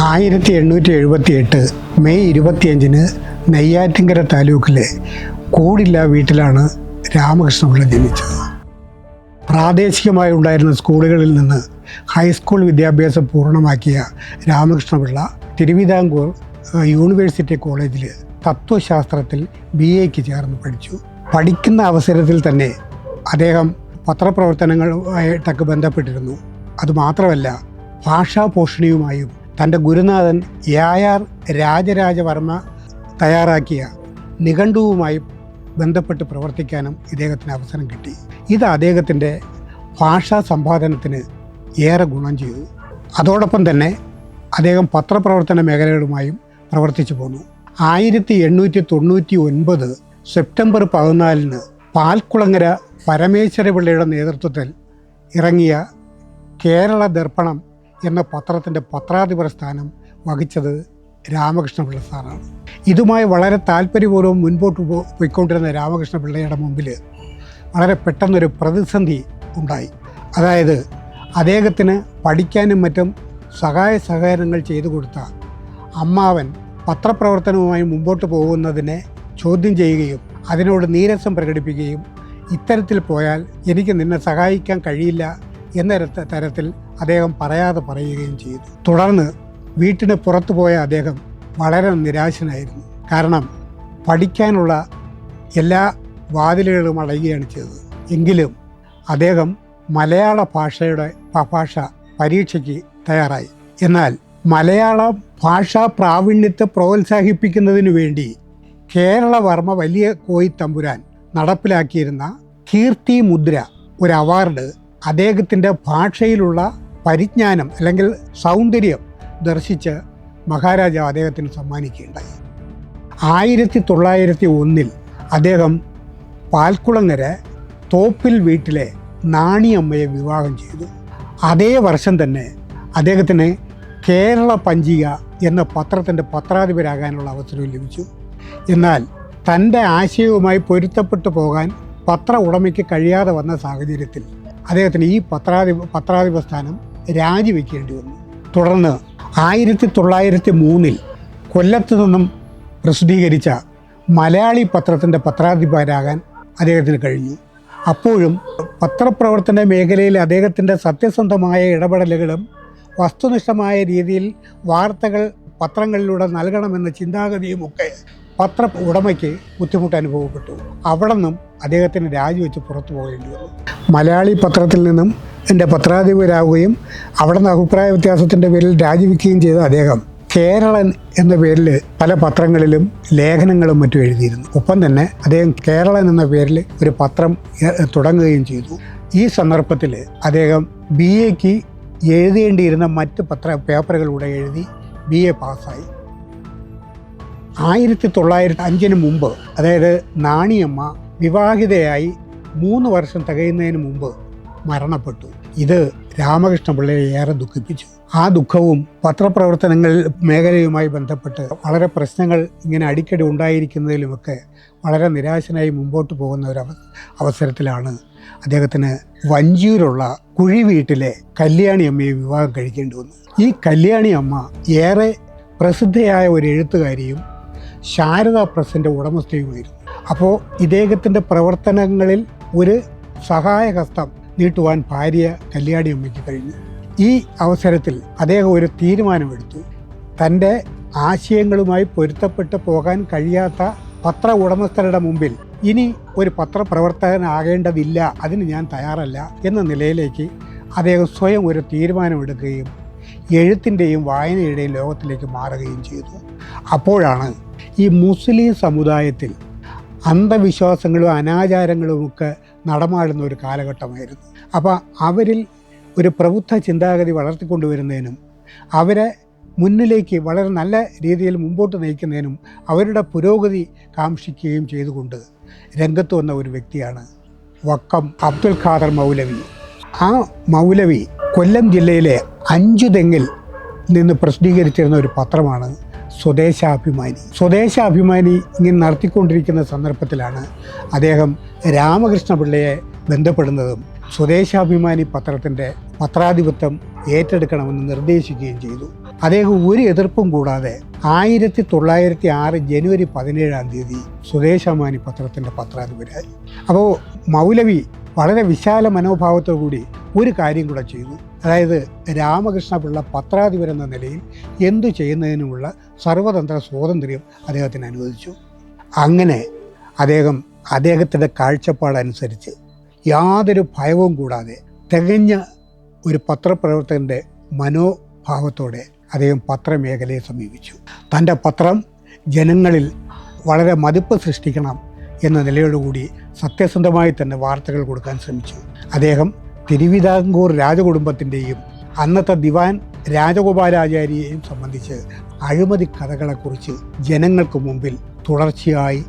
ആയിരത്തി എണ്ണൂറ്റി എഴുപത്തി എട്ട് മെയ് ഇരുപത്തിയഞ്ചിന് നെയ്യാറ്റിങ്കര താലൂക്കിലെ കൂടില്ല വീട്ടിലാണ് രാമകൃഷ്ണപിള്ള ജനിച്ചത്. പ്രാദേശികമായി ഉണ്ടായിരുന്ന സ്കൂളുകളിൽ നിന്ന് ഹൈസ്കൂൾ വിദ്യാഭ്യാസം പൂർണമാക്കിയ രാമകൃഷ്ണപിള്ള തിരുവിതാംകൂർ യൂണിവേഴ്സിറ്റി കോളേജിൽ തത്വശാസ്ത്രത്തിൽ ബി എക്ക് ചേർന്ന് പഠിച്ചു. പഠിക്കുന്ന അവസരത്തിൽ തന്നെ അദ്ദേഹം പത്രപ്രവർത്തനങ്ങളുമായിട്ടൊക്കെ ബന്ധപ്പെട്ടിരുന്നു. അതുമാത്രമല്ല ഭാഷാപോഷണിയുമായും തന്റെ ഗുരുനാഥൻ യായാർ രാജരാജവർമ്മ തയ്യാറാക്കിയ നിഘണ്ടുവുമായി ബന്ധപ്പെട്ട് പ്രവർത്തിക്കാനും ഇദ്ദേഹത്തിന് അവസരം കിട്ടി. ഇത് അദ്ദേഹത്തിന്റെ ഭാഷാ സമ്പാദനത്തിന് ഏറെ ഗുണം ചെയ്തു. അതോടൊപ്പം തന്നെ അദ്ദേഹം പത്രപ്രവർത്തന മേഖലകളുമായും പ്രവർത്തിച്ചു പോന്നു. ആയിരത്തി എണ്ണൂറ്റി തൊണ്ണൂറ്റി ഒൻപത് സെപ്റ്റംബർ പതിനാലിന് പാൽക്കുളങ്ങര പരമേശ്വരപിള്ളയുടെ നേതൃത്വത്തിൽ ഇറങ്ങിയ കേരള ദർപ്പണം എന്ന പത്രത്തിന്റെ പത്രാധിപർ സ്ഥാനം വഹിച്ചത് രാമകൃഷ്ണപിള്ള സാറാണ്. ഇതുമായി വളരെ താല്പര്യപൂർവം മുൻപോട്ട് പോയിക്കൊണ്ടിരുന്ന രാമകൃഷ്ണപിള്ളയുടെ മുമ്പിൽ വളരെ പെട്ടെന്നൊരു പ്രതിസന്ധി ഉണ്ടായി. അതായത് അദ്ദേഹത്തിന് പഠിക്കാനും മറ്റും സഹായ സഹകരണങ്ങൾ ചെയ്തു കൊടുത്ത അമ്മാവൻ പത്രപ്രവർത്തനവുമായി മുമ്പോട്ട് പോകുന്നതിനെ ചോദ്യം ചെയ്യുകയും അതിനോട് നീരസം പ്രകടിപ്പിക്കുകയും ഇത്തരത്തിൽ പോയാൽ എനിക്ക് നിന്നെ സഹായിക്കാൻ കഴിയില്ല എന്ന തരത്തിൽ അദ്ദേഹം പറയാതെ പറയുകയും ചെയ്തു. തുടർന്ന് വീട്ടിന് പുറത്തു പോയ അദ്ദേഹം വളരെ നിരാശനായിരുന്നു. കാരണം പഠിക്കാനുള്ള എല്ലാ വാതിലുകളും അടയുകയാണ് ചെയ്തത്. എങ്കിലും അദ്ദേഹം മലയാള ഭാഷയുടെ ഭാഷ പരീക്ഷയ്ക്ക് തയ്യാറായി. എന്നാൽ മലയാള ഭാഷാ പ്രാവീണ്യത്തെ പ്രോത്സാഹിപ്പിക്കുന്നതിനു വേണ്ടി കേരളവർമ്മ വലിയ കോയി തമ്പുരാൻ നടപ്പിലാക്കിയിരുന്ന കീർത്തി മുദ്ര ഒരു അവാർഡ് അദ്ദേഹത്തിന്റെ ഭാഷയിലുള്ള പരിജ്ഞാനം അല്ലെങ്കിൽ സൗന്ദര്യം ദർശിച്ച് മഹാരാജാവ് അദ്ദേഹത്തിന് സമ്മാനിക്കുകയുണ്ടായി. ആയിരത്തി തൊള്ളായിരത്തി ഒന്നിൽ അദ്ദേഹം പാൽക്കുളങ്ങര തോപ്പിൽ വീട്ടിലെ നാണിയമ്മയെ വിവാഹം ചെയ്തു. അതേ വർഷം തന്നെ അദ്ദേഹത്തിന് കേരള പഞ്ചിക എന്ന പത്രത്തിന്റെ പത്രാധിപരാകാനുള്ള അവസരവും ലഭിച്ചു. എന്നാൽ തന്റെ ആശയവുമായി പൊരുത്തപ്പെട്ടു പോകാൻ പത്ര ഉടമയ്ക്ക് കഴിയാതെ വന്ന സാഹചര്യത്തിൽ അദ്ദേഹത്തിന് ഈ പത്രാധിപ പത്രാധിപ സ്ഥാനം രാജിവെക്കേണ്ടി വന്നു. തുടർന്ന് ആയിരത്തി തൊള്ളായിരത്തി മൂന്നിൽ കൊല്ലത്ത് നിന്നും പ്രസിദ്ധീകരിച്ച മലയാളി പത്രത്തിന്റെ പത്രാധിപരാകാൻ അദ്ദേഹത്തിന് കഴിഞ്ഞു. അപ്പോഴും പത്രപ്രവർത്തന മേഖലയിൽ അദ്ദേഹത്തിന്റെ സത്യസന്ധമായ ഇടപെടലുകളും വസ്തുനിഷ്ഠമായ രീതിയിൽ വാർത്തകൾ പത്രങ്ങളിലൂടെ നൽകണമെന്ന ചിന്താഗതിയുമൊക്കെ പത്ര ഉടമയ്ക്ക് ബുദ്ധിമുട്ട് അനുഭവപ്പെട്ടു അവിടെ നിന്നും അദ്ദേഹത്തിന് രാജിവെച്ച് പുറത്തു പോകേണ്ടി വന്നു. മലയാളി പത്രത്തിൽ നിന്നും എന്റെ പത്രാധിപരാകുകയും അവിടെ നിന്ന് അഭിപ്രായ വ്യത്യാസത്തിന്റെ പേരിൽ രാജിവെക്കുകയും ചെയ്ത അദ്ദേഹം കേരളൻ എന്ന പേരിൽ പല പത്രങ്ങളിലും ലേഖനങ്ങളും മറ്റും എഴുതിയിരുന്നു. ഒപ്പം തന്നെ അദ്ദേഹം കേരളൻ എന്ന പേരിൽ ഒരു പത്രം തുടങ്ങുകയും ചെയ്തു. ഈ സന്ദർഭത്തിൽ അദ്ദേഹം ബി എക്ക് എഴുതേണ്ടിയിരുന്ന മറ്റ് പത്ര പേപ്പറുകളിലൂടെ എഴുതി ബി എ പാസ്സായി. ആയിരത്തി തൊള്ളായിരത്തി അഞ്ചിന് മുമ്പ് അതായത് നാണിയമ്മ വിവാഹിതയായി മൂന്ന് വർഷം തികയുന്നതിന് മുമ്പ് മരണപ്പെട്ടു. ഇത് രാമകൃഷ്ണപിള്ളയെ ഏറെ ദുഃഖിപ്പിച്ചു. ആ ദുഃഖവും പത്രപ്രവർത്തനങ്ങൾ മേഖലയുമായി ബന്ധപ്പെട്ട് വളരെ പ്രശ്നങ്ങൾ ഇങ്ങനെ അടിക്കടി ഉണ്ടായിരിക്കുന്നതിലുമൊക്കെ വളരെ നിരാശനായി മുമ്പോട്ട് പോകുന്ന ഒരു അവസരത്തിലാണ് അദ്ദേഹത്തിന് വഞ്ചിയൂരുള്ള കുഴി വീട്ടിലെ കല്യാണി അമ്മയെ വിവാഹം കഴിക്കേണ്ടി വന്നു. ഈ കല്യാണി അമ്മ ഏറെ പ്രസിദ്ധയായ ഒരു എഴുത്തുകാരിയും ശാരദ പ്രസിന്റെ ഉടമസ്ഥയുമായിരുന്നു. അപ്പോൾ ഇദ്ദേഹത്തിന്റെ പ്രവർത്തനങ്ങളിൽ ഒരു സഹായഹസ്തം നീട്ടുവാൻ ഭാര്യ കല്യാണി അമ്മയ്ക്ക് കഴിഞ്ഞു. ഈ അവസരത്തിൽ അദ്ദേഹം ഒരു തീരുമാനമെടുത്തു. തന്റെ ആശയങ്ങളുമായി പൊരുത്തപ്പെട്ട് പോകാൻ കഴിയാത്ത പത്ര ഉടമസ്ഥരുടെ മുമ്പിൽ ഇനി ഒരു പത്രപ്രവർത്തകനാകേണ്ടതില്ല അതിന് ഞാൻ തയ്യാറല്ല എന്ന നിലയിലേക്ക് അദ്ദേഹം സ്വയം ഒരു തീരുമാനമെടുക്കുകയും എഴുത്തിന്റെയും വായനയുടെയും ലോകത്തിലേക്ക് മാറുകയും ചെയ്തു. അപ്പോഴാണ് ഈ മുസ്ലിം സമുദായത്തിൽ അന്ധവിശ്വാസങ്ങളും അനാചാരങ്ങളും ഒക്കെ നടമാടുന്ന ഒരു കാലഘട്ടമായിരുന്നു. അപ്പോൾ അവരിൽ ഒരു പ്രബുദ്ധ ചിന്താഗതി വളർത്തിക്കൊണ്ടുവരുന്നതിനും അവരെ മുന്നിലേക്ക് വളരെ നല്ല രീതിയിൽ മുമ്പോട്ട് നയിക്കുന്നതിനും അവരുടെ പുരോഗതി കാക്ഷിക്കുകയും ചെയ്തുകൊണ്ട് രംഗത്ത് വന്ന ഒരു വ്യക്തിയാണ് വക്കം അബ്ദുൽ ഖാദർ മൗലവി. ആ മൗലവി കൊല്ലം ജില്ലയിലെ അഞ്ചു തെങ്ങിൽ നിന്ന് പ്രസിദ്ധീകരിച്ചിരുന്ന ഒരു പത്രമാണ് സ്വദേശാഭിമാനി. സ്വദേശാഭിമാനി ഇങ്ങനെ നടത്തിക്കൊണ്ടിരിക്കുന്ന സന്ദർഭത്തിലാണ് അദ്ദേഹം രാമകൃഷ്ണപിള്ളയെ ബന്ധപ്പെടുന്നതും സ്വദേശാഭിമാനി പത്രത്തിന്റെ പത്രാധിപത്യം ഏറ്റെടുക്കണമെന്ന് നിർദ്ദേശിക്കുകയും ചെയ്തു. അദ്ദേഹം ഒരു എതിർപ്പും കൂടാതെ ആയിരത്തി തൊള്ളായിരത്തി ആറ് ജനുവരി പതിനേഴാം തീയതി സ്വദേശാഭിമാനി പത്രത്തിന്റെ പത്രാധിപരായി. അപ്പോൾ മൗലവി വളരെ വിശാല മനോഭാവത്തോടു കൂടി ഒരു കാര്യം കൂടെ ചെയ്തു. അതായത് രാമകൃഷ്ണപിള്ള പത്രാധിപരെന്ന നിലയിൽ എന്തു ചെയ്യുന്നതിനുമുള്ള സർവതന്ത്ര സ്വാതന്ത്ര്യം അദ്ദേഹത്തിന് അനുവദിച്ചു. അങ്ങനെ അദ്ദേഹം അദ്ദേഹത്തിന്റെ കാഴ്ചപ്പാടനുസരിച്ച് യാതൊരു ഭയവും കൂടാതെ തികഞ്ഞ ഒരു പത്രപ്രവർത്തകന്റെ മനോഭാവത്തോടെ അദ്ദേഹം പത്രമേഖലയെ സമീപിച്ചു. തന്റെ പത്രം ജനങ്ങളിൽ വളരെ മതിപ്പ് സൃഷ്ടിക്കണം എന്ന നിലയോടുകൂടി സത്യസന്ധമായി തന്നെ വാർത്തകൾ കൊടുക്കാൻ ശ്രമിച്ചു. അദ്ദേഹം തിരുവിതാംകൂർ രാജകുടുംബത്തിന്റെയും അന്നത്തെ ദിവാൻ രാജഗോപാലാചാര്യയെയും സംബന്ധിച്ച് അഴിമതി കഥകളെക്കുറിച്ച് ജനങ്ങൾക്ക് മുമ്പിൽ തുടർച്ചയായി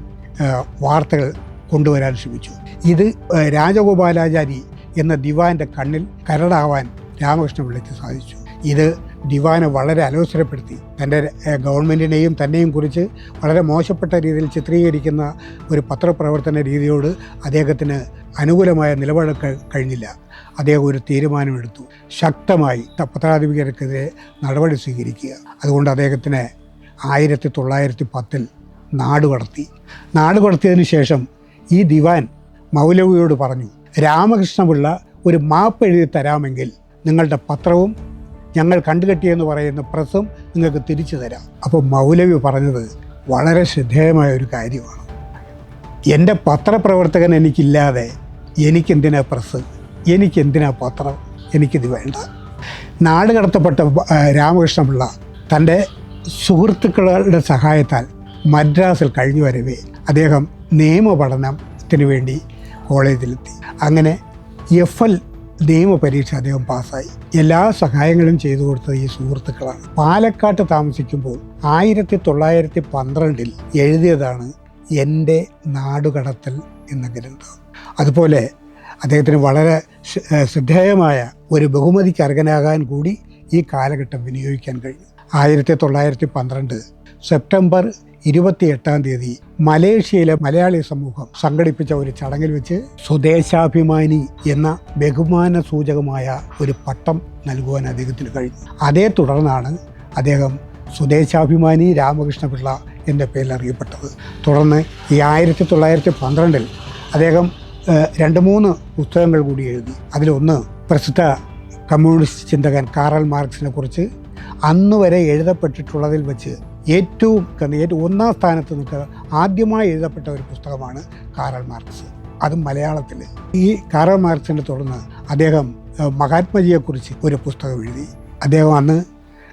വാർത്തകൾ കൊണ്ടുവരാൻ ശ്രമിച്ചു. ഇത് രാജഗോപാലാചാരി എന്ന ദിവാന്റെ കണ്ണിൽ കരടാവാൻ രാമകൃഷ്ണപിള്ളയ്ക്ക് സാധിച്ചു. ഇത് ദിവാനെ വളരെ അലോസരപ്പെടുത്തി. തന്റെ ഗവൺമെന്റിനെയും തന്നെയും കുറിച്ച് വളരെ മോശപ്പെട്ട രീതിയിൽ ചിത്രീകരിക്കുന്ന ഒരു പത്രപ്രവർത്തന രീതിയോട് അദ്ദേഹത്തിന് അനുകൂലമായ നിലപാട് കഴിഞ്ഞില്ല. അദ്ദേഹം ഒരു തീരുമാനമെടുത്തു. ശക്തമായി പത്രാധിപർക്കെതിരെ നടപടി സ്വീകരിക്കുക. അതുകൊണ്ട് അദ്ദേഹത്തിന് ആയിരത്തി തൊള്ളായിരത്തി പത്തിൽ നാടുകടത്തി നാടുകടത്തിയതിനു ശേഷം ഈ ദിവാൻ മൗലവിയോട് പറഞ്ഞു രാമകൃഷ്ണപിള്ള ഒരു മാപ്പ് എഴുതി തരാമെങ്കിൽ നിങ്ങളുടെ പത്രവും ഞങ്ങൾ കണ്ടുകെട്ടിയെന്ന് പറയുന്ന പ്രസ്സും നിങ്ങൾക്ക് തിരിച്ചു തരാം. അപ്പോൾ മൗലവി പറഞ്ഞത് വളരെ ശ്രദ്ധേയമായ ഒരു കാര്യമാണ്. എന്റെ പത്രപ്രവർത്തകൻ എനിക്കില്ലാതെ എനിക്കെന്തിനാ പ്രസ്? എനിക്കെന്തിനാ പത്രം? എനിക്കിത് വേണ്ട. നാട് കടത്തപ്പെട്ട രാമകൃഷ്ണപിള്ള തന്റെ സുഹൃത്തുക്കളുടെ സഹായത്താൽ മദ്രാസിൽ കഴിഞ്ഞു വരവേ. അദ്ദേഹം നിയമപഠനത്തിന് വേണ്ടി കോളേജിലെത്തി. അങ്ങനെ എഫ് എൽ നിയമ പരീക്ഷ അദ്ദേഹം പാസ്സായി. എല്ലാ സഹായങ്ങളും ചെയ്തു കൊടുത്തത് ഈ സുഹൃത്തുക്കളാണ്. പാലക്കാട്ട് താമസിക്കുമ്പോൾ ആയിരത്തി തൊള്ളായിരത്തി പന്ത്രണ്ടിൽ എഴുതിയതാണ് എന്റെ നാടുകടത്തൽ എന്ന ഗ്രന്ഥം. അതുപോലെ അദ്ദേഹത്തിന് വളരെ ശ്രദ്ധേയമായ ഒരു ബഹുമതിക്ക് അർഹനാകാൻ കൂടി ഈ കാലഘട്ടം വിനിയോഗിക്കാൻ കഴിഞ്ഞു. ആയിരത്തി തൊള്ളായിരത്തി പന്ത്രണ്ട് സെപ്റ്റംബർ ഇരുപത്തി എട്ടാം തീയതി മലേഷ്യയിലെ മലയാളി സമൂഹം സംഘടിപ്പിച്ച ഒരു ചടങ്ങിൽ വെച്ച് സ്വദേശാഭിമാനി എന്ന ബഹുമാന സൂചകമായ ഒരു പട്ടം നൽകുവാൻ അദ്ദേഹത്തിന് കഴിഞ്ഞു. അതേ തുടർന്നാണ് അദ്ദേഹം സ്വദേശാഭിമാനി രാമകൃഷ്ണപിള്ള എന്ന പേരിൽ അറിയപ്പെട്ടത്. തുടർന്ന് ഈ ആയിരത്തി തൊള്ളായിരത്തി പന്ത്രണ്ടിൽ അദ്ദേഹം രണ്ട് മൂന്ന് പുസ്തകങ്ങൾ കൂടി എഴുതി. അതിലൊന്ന് പ്രസിദ്ധ കമ്മ്യൂണിസ്റ്റ് ചിന്തകൻ കാറൽ മാർക്സിനെ കുറിച്ച് അന്ന് വരെ എഴുതപ്പെട്ടിട്ടുള്ളതിൽ വെച്ച് ഏറ്റവും ഏറ്റവും ഒന്നാം സ്ഥാനത്ത് നിൽക്കുക ആദ്യമായി എഴുതപ്പെട്ട ഒരു പുസ്തകമാണ് കാറൽ മാർക്സ്. അത് മലയാളത്തിൽ ഈ കാറൽ മാർക്സിനെ തുടർന്ന് അദ്ദേഹം മഹാത്മാജിയെക്കുറിച്ച് ഒരു പുസ്തകം എഴുതി. അദ്ദേഹം അന്ന്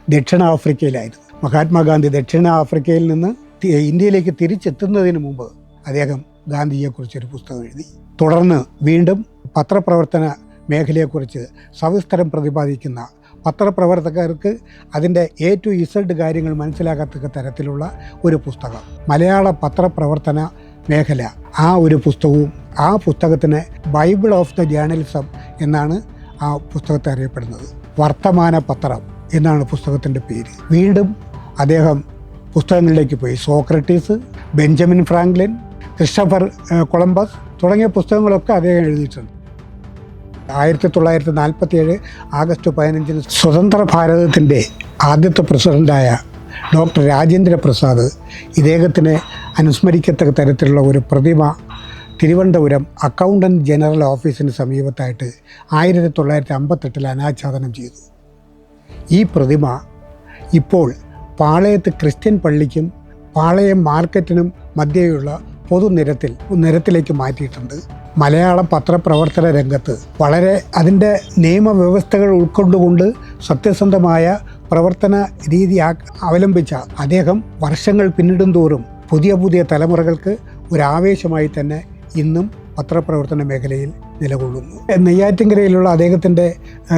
ദക്ഷിണാഫ്രിക്കയിലായിരുന്നു. മഹാത്മാഗാന്ധി ദക്ഷിണാഫ്രിക്കയിൽ നിന്ന് ഇന്ത്യയിലേക്ക് തിരിച്ചെത്തുന്നതിന് മുമ്പ് അദ്ദേഹം ഗാന്ധിജിയെക്കുറിച്ചൊരു പുസ്തകം എഴുതി. തുടർന്ന് വീണ്ടും പത്രപ്രവർത്തന മേഖലയെക്കുറിച്ച് സവിസ്തരം പ്രതിപാദിക്കുന്ന പത്രപ്രവർത്തകർക്ക് അതിന്റെ എ ടു ഇസഡ് കാര്യങ്ങൾ മനസ്സിലാകത്തക്ക തരത്തിലുള്ള ഒരു പുസ്തകം. മലയാള പത്രപ്രവർത്തന മേഖല. ആ ഒരു പുസ്തകവും ആ പുസ്തകത്തിന് ബൈബിൾ ഓഫ് ദ ജേണലിസം എന്നാണ് ആ പുസ്തകത്തെ അറിയപ്പെടുന്നത്. വർത്തമാന പത്രം എന്നാണ് പുസ്തകത്തിന്റെ പേര്. വീണ്ടും അദ്ദേഹം പുസ്തകങ്ങളിലേക്ക് പോയി. Socrates Benjamin Franklin Christopher Columbus തുടങ്ങിയ പുസ്തകങ്ങളൊക്കെ അദ്ദേഹം എഴുതിയിട്ടുണ്ട്. ആയിരത്തി തൊള്ളായിരത്തി നാൽപ്പത്തി ഏഴ് ആഗസ്റ്റ് പതിനഞ്ചിന് സ്വതന്ത്ര ഭാരതത്തിന്റെ ആദ്യത്തെ പ്രസിഡന്റായ ഡോക്ടർ രാജേന്ദ്ര പ്രസാദ് ഇദ്ദേഹത്തിന് അനുസ്മരിക്കത്തക്ക തരത്തിലുള്ള ഒരു പ്രതിമ തിരുവനന്തപുരം അക്കൗണ്ടന്റ് ജനറൽ ഓഫീസിന് സമീപത്തായിട്ട് ആയിരത്തി തൊള്ളായിരത്തി അമ്പത്തെട്ടിൽ അനാച്ഛാദനം ചെയ്തു. ഈ പ്രതിമ ഇപ്പോൾ പാളയത്ത് ക്രിസ്ത്യൻ പള്ളിക്കും പാളയം മാർക്കറ്റിനും മധ്യേയുള്ള പൊതുനിരത്തിൽ നിരത്തിലേക്ക് മാറ്റിയിട്ടുണ്ട്. മലയാള പത്രപ്രവർത്തന രംഗത്ത് വളരെ അതിന്റെ നിയമവ്യവസ്ഥകൾ ഉൾക്കൊണ്ടുകൊണ്ട് സത്യസന്ധമായ പ്രവർത്തന രീതി അവലംബിച്ച അദ്ദേഹം വർഷങ്ങൾ പിന്നിടും തോറും പുതിയ പുതിയ തലമുറകൾക്ക് ഒരു ആവേശമായി തന്നെ ഇന്നും പത്രപ്രവർത്തന മേഖലയിൽ നിലകൊള്ളുന്നു. നെയ്യാറ്റിൻകരയിലുള്ള അദ്ദേഹത്തിന്റെ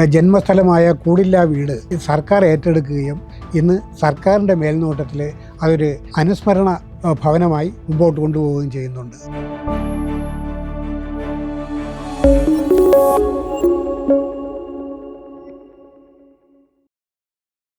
ജന്മസ്ഥലമായ കൂടില്ല വീട് സർക്കാർ ഏറ്റെടുക്കുകയും ഇന്ന് സർക്കാരിന്റെ മേൽനോട്ടത്തിൽ അതൊരു അനുസ്മരണ ഭവനമായി മുമ്പോട്ട് കൊണ്ടുപോവുകയും ചെയ്യുന്നുണ്ട്. Thank you.